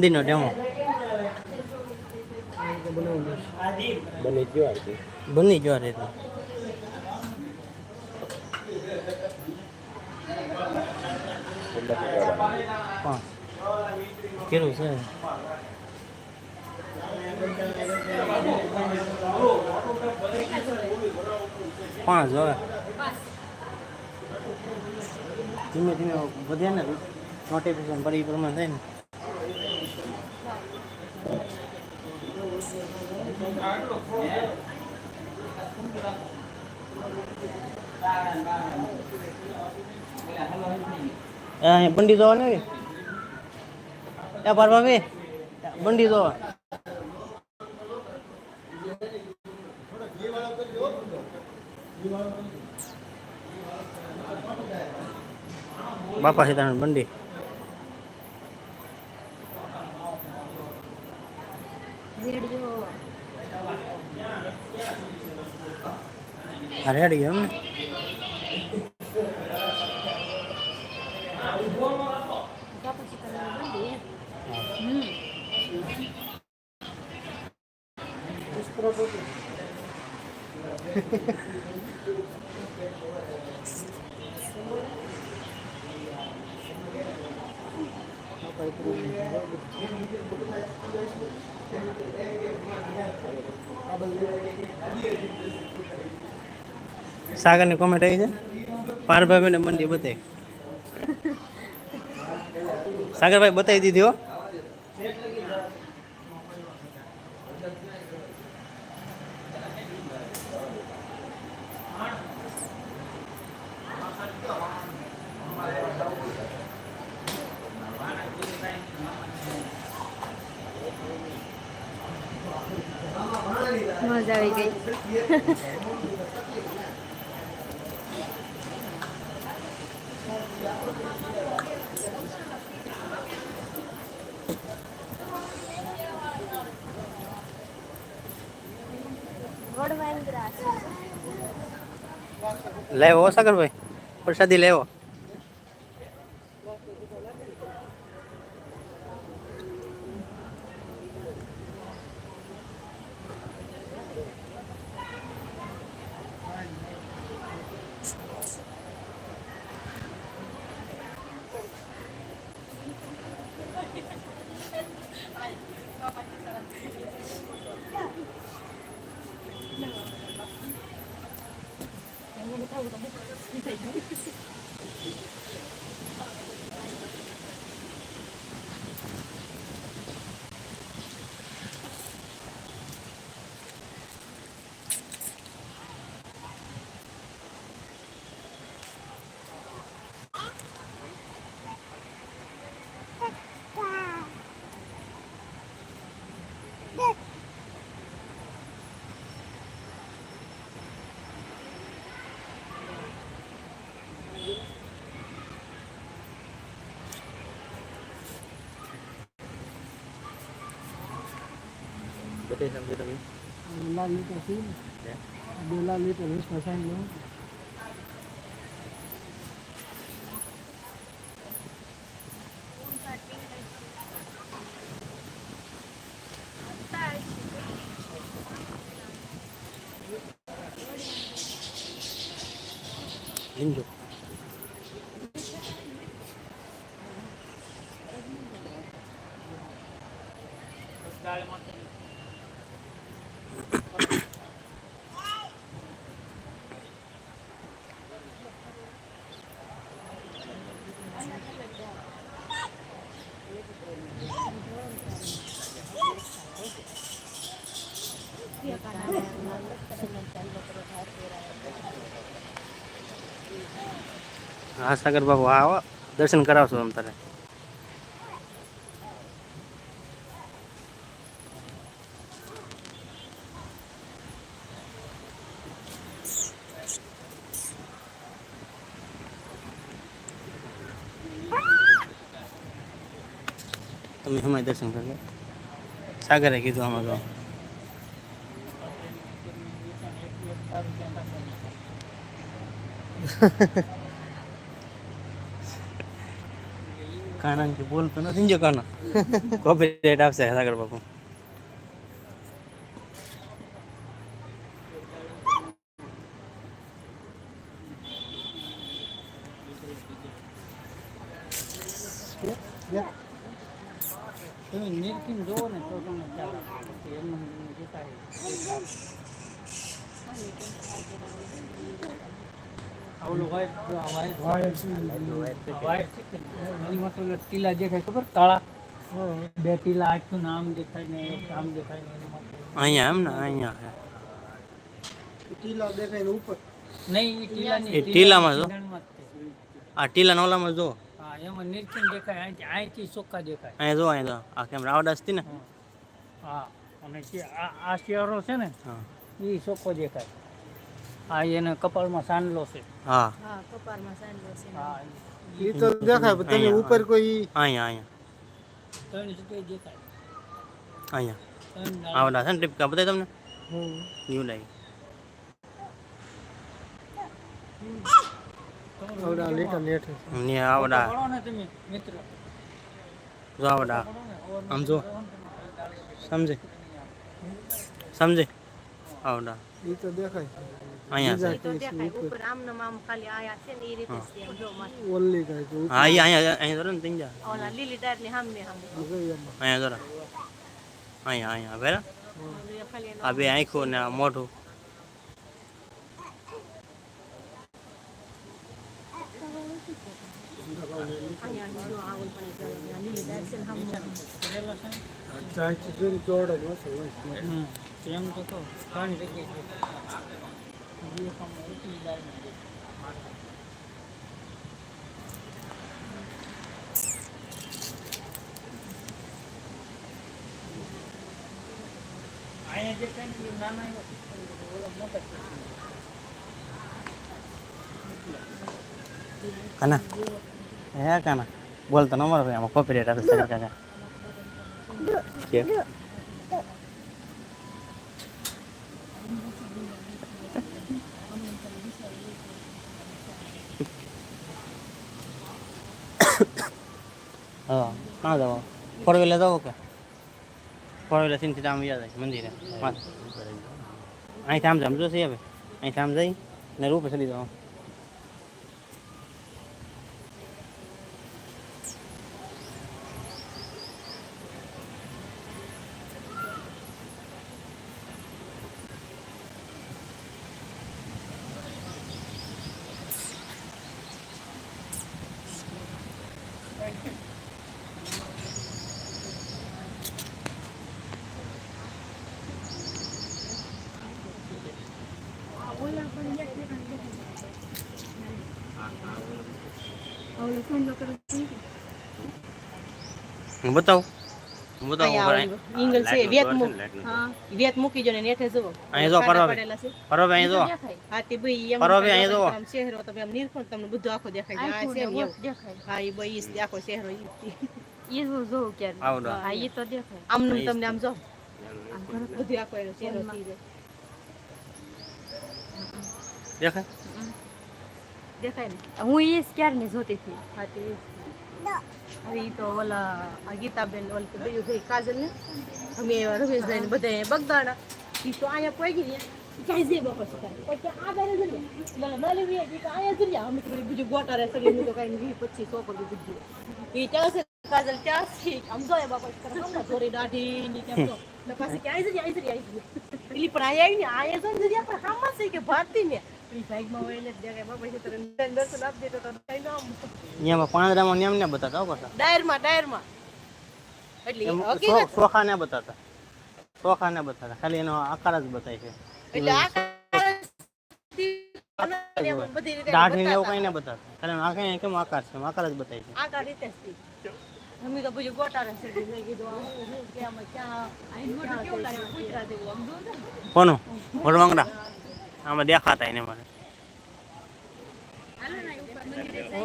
મંદિરનો ડેમો બની ગયો આરતી બની ગયો રે તો પાંચ કેવું છે પાંચ હવે ધીમે ધીમે વધ્યા ને નોટિફિકેશન પર એ પ્રમાણે થાય ને બંડી જોવા ને એ પર ભાભી બંડી જોવા. બાપા સીતારામ બંડી. આ રેડી એમ ને સાગરની કોમેન્ટ આવી છે. પારભાઈ ને મંડી બતાવી. સાગરભાઈ બતાવી દીધી હો. મજા આવી ગઈ. લેવો સાગરભાઈ પ્રસાદી લેવો કઈ સમજો તમે? લાલ લીટર છે બે લાલ લીટર વીસ પર્સન્ટ લો લીંજો હા સાગર બાબુ આવો. દર્શન કરાવશો તમે તારે. તમે હમાય દર્શન કરજો સાગરે કીધું આમાં તો કાના કે બોલતો નથી જો કાના કોપીરાઇટ આવશે સાગર બાપુ તમે નીરખીને જોવો ને તો તમને ખ્યાલ આવે કે એમનું એમનું જતા રહે. આ ઓલું white જો આ white- આ white છે કે એમાં તો ઓલા ટીલા દેખાય ખબર? કાળા બે ટીલા આખું નામ દેખાય ને એક દેખાય ને અહીંયા એમ ને અહીંયા. ટીલા દેખાય ને ઉપર. નહીં ટીલા નહીં, ટીલામાં જો? આ ટીલા ઓલામાં જો. હા એમાં નીરખીને દેખાય અહીંથી અહીંથી ચોખ્ખા દેખાય. અહીંયા જો અહીંયા આ કેમ ને? હા. અને આ આ શિયાળો છે ને હા. એ ચોખ્ખો દેખાય. આ એને કપાળમાં સાંડલો છે. હા. હા એ તો દેખાય પણ તમે અહીંયા, ઉપર કોઈ અહીંયા. અહીંયા ત્રણ જગ્યાએ દેખાય. અહીંયા. ત્રણ ડાળ. આવડા છે ને ટીપકા બતાય તમને? ન્યુ લાઈ. આવડા લીટર નેઠ ને આવડા. પકડો ને તમે મિત્ર. જો આવડા. પકડો ને, ઓર આમ જો. સમજે. સમજે. આવડા. એ તો દેખાય. અહીંયા છે. તો દેખાય. ઉપર આમને આમ ખાલી આયા છે ને એ રીતે છે જો માથે. ઓનલી કાંઈ તો હા અહીંયા અહીંયા અહીંયા જરા ને તીંજા ઓલા લીલી ડાળની સામે સામે અહીંયા જરા અહીંયા અહીંયા બરાબર આ બે આંખો ને આ મોઢું. ચોડે હશે. એમ તો કહું ત્રણ જગ્યાએ દેખાય. બીજું કામ એટલી ડાળ નથી દેખાય. અહીંયા દેખાય ને એ નાના એવા ઓલા મોટા છે. કાના હે કાના બોલતો ન મારો આમાં કોપીરાઇટ આવે સાગર કાકા કે હા કાં જાવ ફોર વ્હીલર જાવ કે ફોર વ્હીલરથી આમ યાદ આવે મંદિરે માથે. અહીંથી આમ જામ જોશે હવે અહીંથી આમ જઈ ને રૂપે ચડી જાવ હું બતાવું હું બતાવું ઈંગલ છે વેત મૂક હા વેત મૂકી જો ને નેઠે જુઓ અહીં જો પરવા પડેલા છે પરવા અહીં જો હા તે બઈ એમ પરવા અહીં જો આમ શહેરો તમે આમ નીરખો તમને બધું આખો દેખાય આ છે ને એવું. હા એ બઈ ઈ જ આખો શહેરો ઈ જ. આવડો આમનું તમને આમ જો બધું આખો થઈ જાય દેખાય દેખાય ને? હું એ ક્યારની જોતી હતી. હા તે હવે ઈ તો ઓલા આ ગીતાબેન ઓલ કે બીજું ભાઈ કાજલ ને? અમે એવા રમેશભાઈ ને બધા બગદાણા. એ તો અહીંયા પહોંચી ગયા ક્યાંય જઈ બપોર પછી આ બારે જઈએ ઈ તો જઈએ અમે બીજું ગોટા રહે સગી હું તો કઈ વી પછી સો પર બીજું ઈ ત્યાં છે? કાજલ છે? આમ જોઈએ બાપા હમણાં થોડી દાઢી ની કેમ તો. ને પાછી ક્યાંય જઈએ જઈએ જઈએ પણ અહીંયા ને અહીંયા જઈને પણ હામાં છે કે ભારતી ને પેલી બાઈકમાં હોય એટલે જ દેખાય બાપા છે તને દર્શન આપી દેતો તો કઈ ના અહીંયામાં પાંદડામાં નિયમ ને બતાતા પાછા. ડાયરમાં ડાયરમાં. એટલે શોખા ને બતાતા શોખા ને બતાતા ખાલી એનો આકાર જ બતાય છે. એટલે આ દાઢી ને એવું કઈ ને બતાતા ખાલી એનો આકાર કેમ આકાર છે? આકાર જ બતાય છે. આ રીતે જ થઈ. તો પછી ગોટાળે ચડી કીધું આ હું કે આમાં ક્યાં ક્યાં કેવું લાગે? કૂતરા આમ જોઉં. કોનું? વડવાંગડા? આમાં દેખાતા એને મને.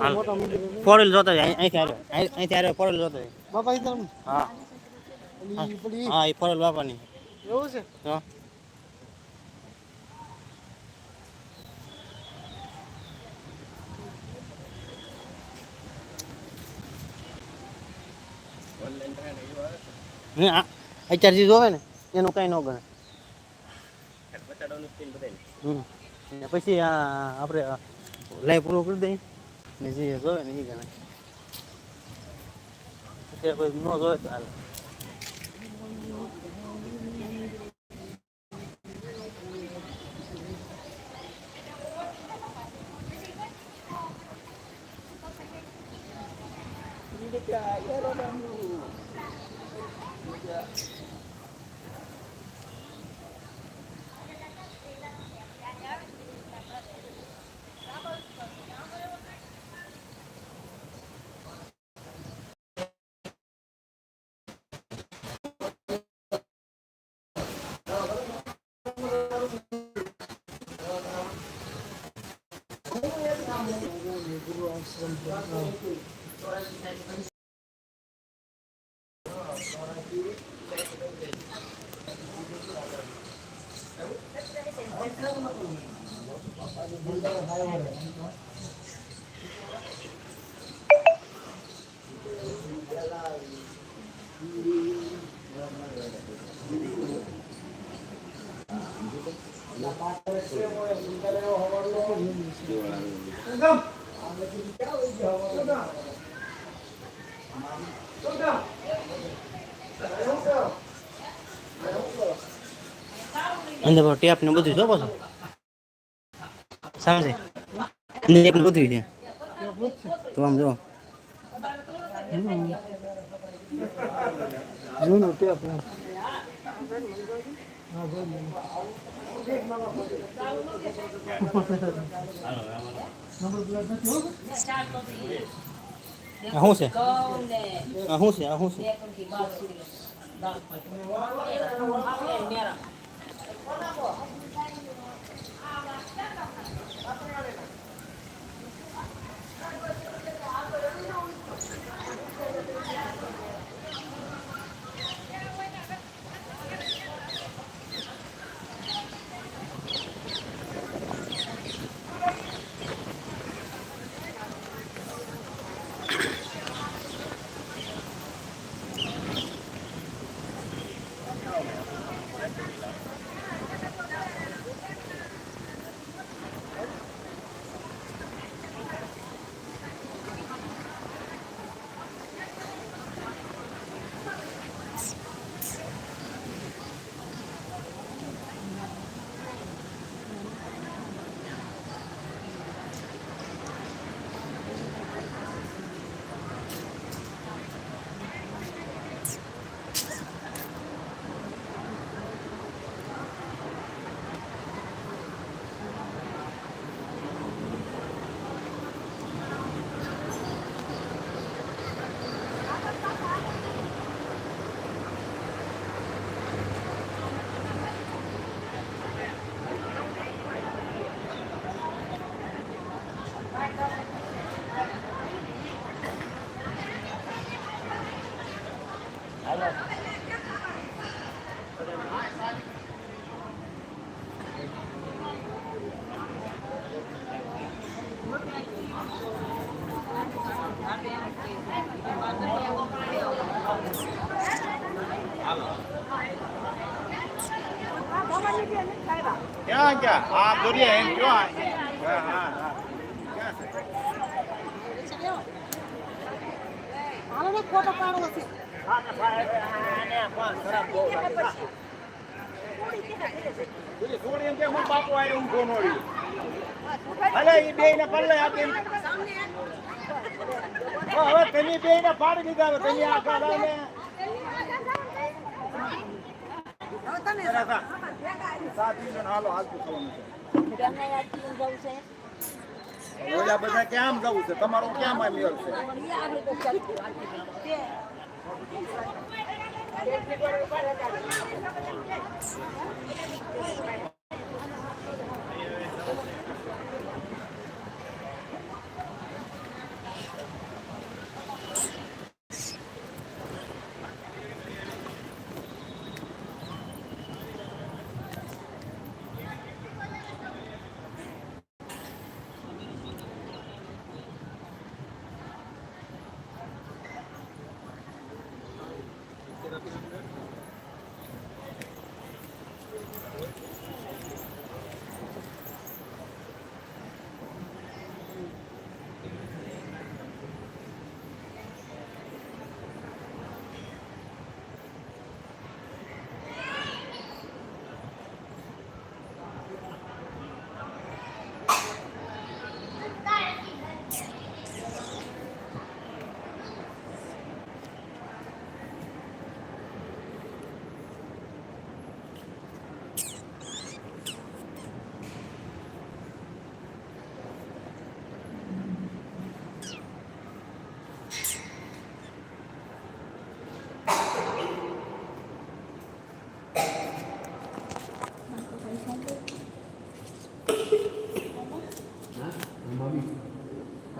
હાલ. ફોરેલ જોતા જાય અહીંથી આવ્યો અહીં- અહીંથી આવ્યો ફોરેલ જોતો જાય. બાપા તરફ હા. હા એ ફોરેલ બાપાની. એવું છે? હા. ને આ અત્યારે જોવે ને એનું કઈ ન ગણે. હમ. ને પછી આ આપણે લાઈવ પૂરો કરી દઈએ. ને જે જોવે ને એ ગણાય. ન જોવે તો હાલે. અંદર ટેપ ને બધું જો પાછું સમજે અંદર ટેપ ને બધું છે? તો આમ જો જૂનું ટેપ શું છે? શું છે? શું છે? દોરિયા એમ કયો? હા હા હા છે એમ કે હું બાપુ આવ્યો હું ફોન વાળી એ બે ને પલ્લે આપી હવે તેની બે ને પાડી દીધા હવે તમે સાત કાઢા ને સાથી જણ હાલો હાલતું જવું છે? ઓલા બધા કેમ જવું છે? તમારો ક્યાં માં મેળ છે?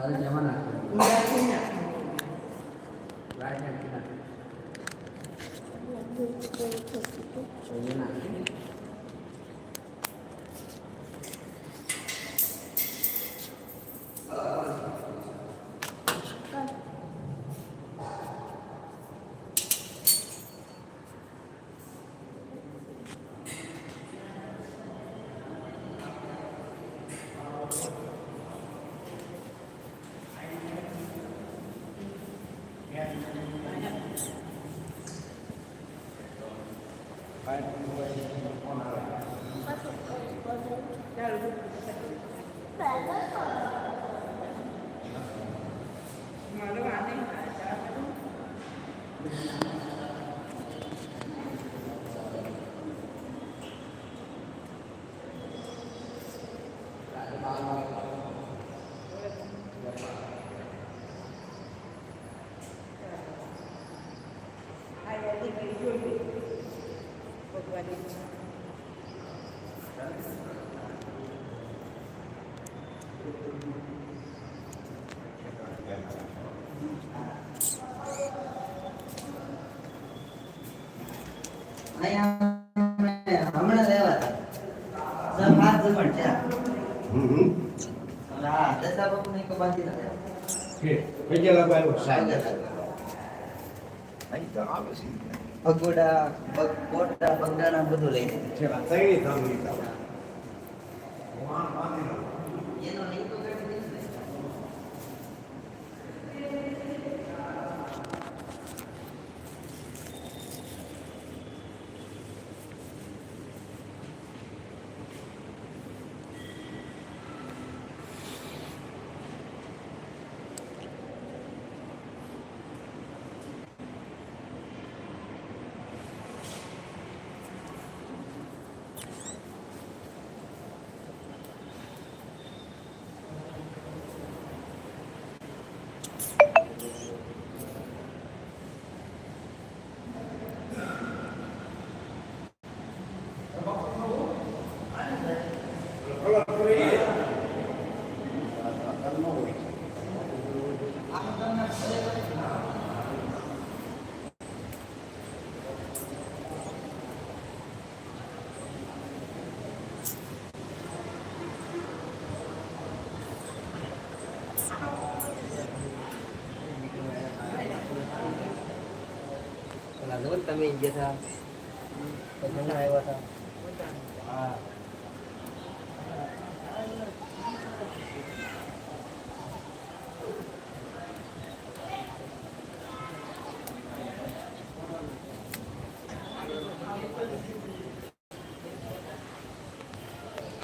Ada yang? અહીંયા હમણાં લેવા હતા પાંચ જમણ છે હા દસા બાપુ ને બાંધી પગોડા પગોડા બંગાણા બધું લઈને તમે ગયા હતા ઘણા આવ્યા હતા